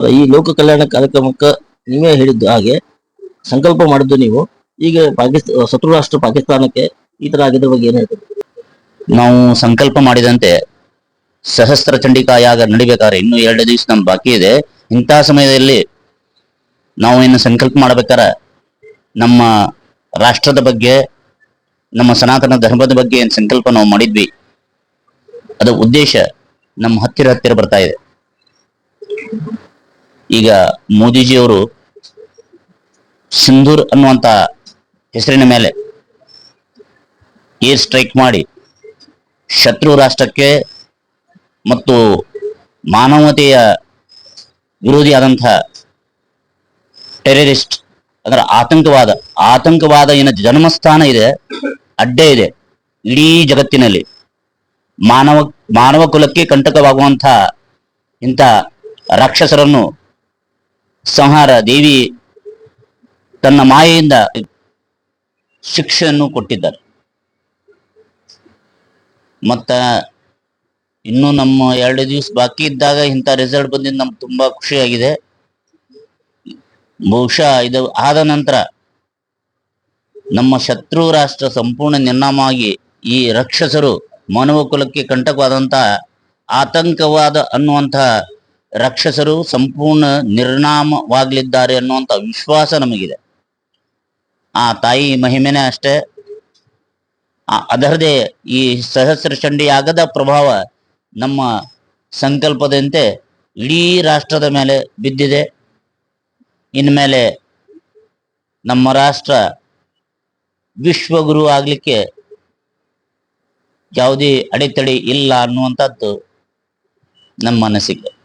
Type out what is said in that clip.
ಈ ಲೋಕ ಕಲ್ಯಾಣ ಕಾರ್ಯಕ್ರಮಕ್ಕೆ ನೀವೇ ಹೇಳಿದ್ದು ಹಾಗೆ ಸಂಕಲ್ಪ ಮಾಡಿದ್ದು ನೀವು. ಈಗ ಪಾಕಿಸ್ತಾನ ಶತ್ರು ರಾಷ್ಟ್ರ ಪಾಕಿಸ್ತಾನಕ್ಕೆ ಈ ತರ ಆಗಿದ್ರ ಬಗ್ಗೆ ಏನ್ ಹೇಳ್ತೀವಿ ನಾವು ಸಂಕಲ್ಪ ಮಾಡಿದಂತೆ ಸಹಸ್ರ ಚಂಡಿಕಾ ಯಾಗ ನಡಿಬೇಕಾದ್ರೆ ಇನ್ನು ಎರಡು ದಿವಸ ನಮ್ ಬಾಕಿ ಇದೆ. ಇಂತಹ ಸಮಯದಲ್ಲಿ ನಾವು ಏನು ಸಂಕಲ್ಪ ಮಾಡ್ಬೇಕಾರ ನಮ್ಮ ರಾಷ್ಟ್ರದ ಬಗ್ಗೆ, ನಮ್ಮ ಸನಾತನ ಧರ್ಮದ ಬಗ್ಗೆ ಏನು ಸಂಕಲ್ಪ ನಾವು ಮಾಡಿದ್ವಿ. ಅದು ಉದ್ದೇಶ ನಮ್ಮ ಹತ್ತಿರ ಹತ್ತಿರ ಬರ್ತಾ ಇದೆ. ಈಗ ಮೋದಿಜಿಯವರು ಸಿಂಧೂರ್ ಅನ್ನುವಂತ ಹೆಸರಿನ ಮೇಲೆ ಏರ್ ಸ್ಟ್ರೈಕ್ ಮಾಡಿ ಶತ್ರು ರಾಷ್ಟ್ರಕ್ಕೆ ಮತ್ತು ಮಾನವತೆಯ ವಿರೋಧಿಯಾದಂತಹ ಟೆರರಿಸ್ಟ್, ಅಂದ್ರೆ ಆತಂಕವಾದ ಆತಂಕವಾದ ಏನ ಜನ್ಮಸ್ಥಾನ ಇದೆ, ಅಡ್ಡೆ ಇದೆ, ಇಡೀ ಜಗತ್ತಿನಲ್ಲಿ. ಮಾನವ ಮಾನವ ಕುಲಕ್ಕೆ ಕಂಟಕವಾಗುವಂತಹ ಇಂಥ ರಾಕ್ಷಸರನ್ನು ಸಂಹಾರ ದೇವಿ ತನ್ನ ಮಾಯೆಯಿಂದ ಶಿಕ್ಷೆಯನ್ನು ಕೊಟ್ಟಿದ್ದಾರೆ. ಮತ್ತ ಇನ್ನು ನಮ್ಮ ಎರಡು ದಿವಸ ಬಾಕಿ ಇದ್ದಾಗ ಇಂಥ ರಿಸಲ್ಟ್ ಬಂದಿದ್ದು ನಮ್ಗೆ ತುಂಬಾ ಖುಷಿಯಾಗಿದೆ. ಬಹುಶಃ ಇದು ಆದ ನಂತರ ನಮ್ಮ ಶತ್ರು ರಾಷ್ಟ್ರ ಸಂಪೂರ್ಣ ನಿರ್ನಾಮವಾಗಿ ಈ ರಕ್ಷಸರು ಮಾನವ ಕುಲಕ್ಕೆ ಕಂಟಕವಾದಂತಹ ಆತಂಕವಾದ ಅನ್ನುವಂತಹ ರಾಕ್ಷಸರು ಸಂಪೂರ್ಣ ನಿರ್ನಾಮವಾಗಲಿದ್ದಾರೆ ಅನ್ನುವಂಥ ವಿಶ್ವಾಸ ನಮಗಿದೆ. ಆ ತಾಯಿ ಮಹಿಮೆನೇ ಅಷ್ಟೇ. ಅದರದೇ ಈ ಸಹಸ್ರ ಚಂಡಿಯಾಗದ ಪ್ರಭಾವ ನಮ್ಮ ಸಂಕಲ್ಪದಂತೆ ಇಡೀ ರಾಷ್ಟ್ರದ ಮೇಲೆ ಬಿದ್ದಿದೆ. ಇನ್ಮೇಲೆ ನಮ್ಮ ರಾಷ್ಟ್ರ ವಿಶ್ವಗುರು ಆಗಲಿಕ್ಕೆ ಯಾವುದೇ ಅಡೆತಡೆ ಇಲ್ಲ ಅನ್ನುವಂಥದ್ದು ನಮ್ಮ ಅನಿಸಿಕೆ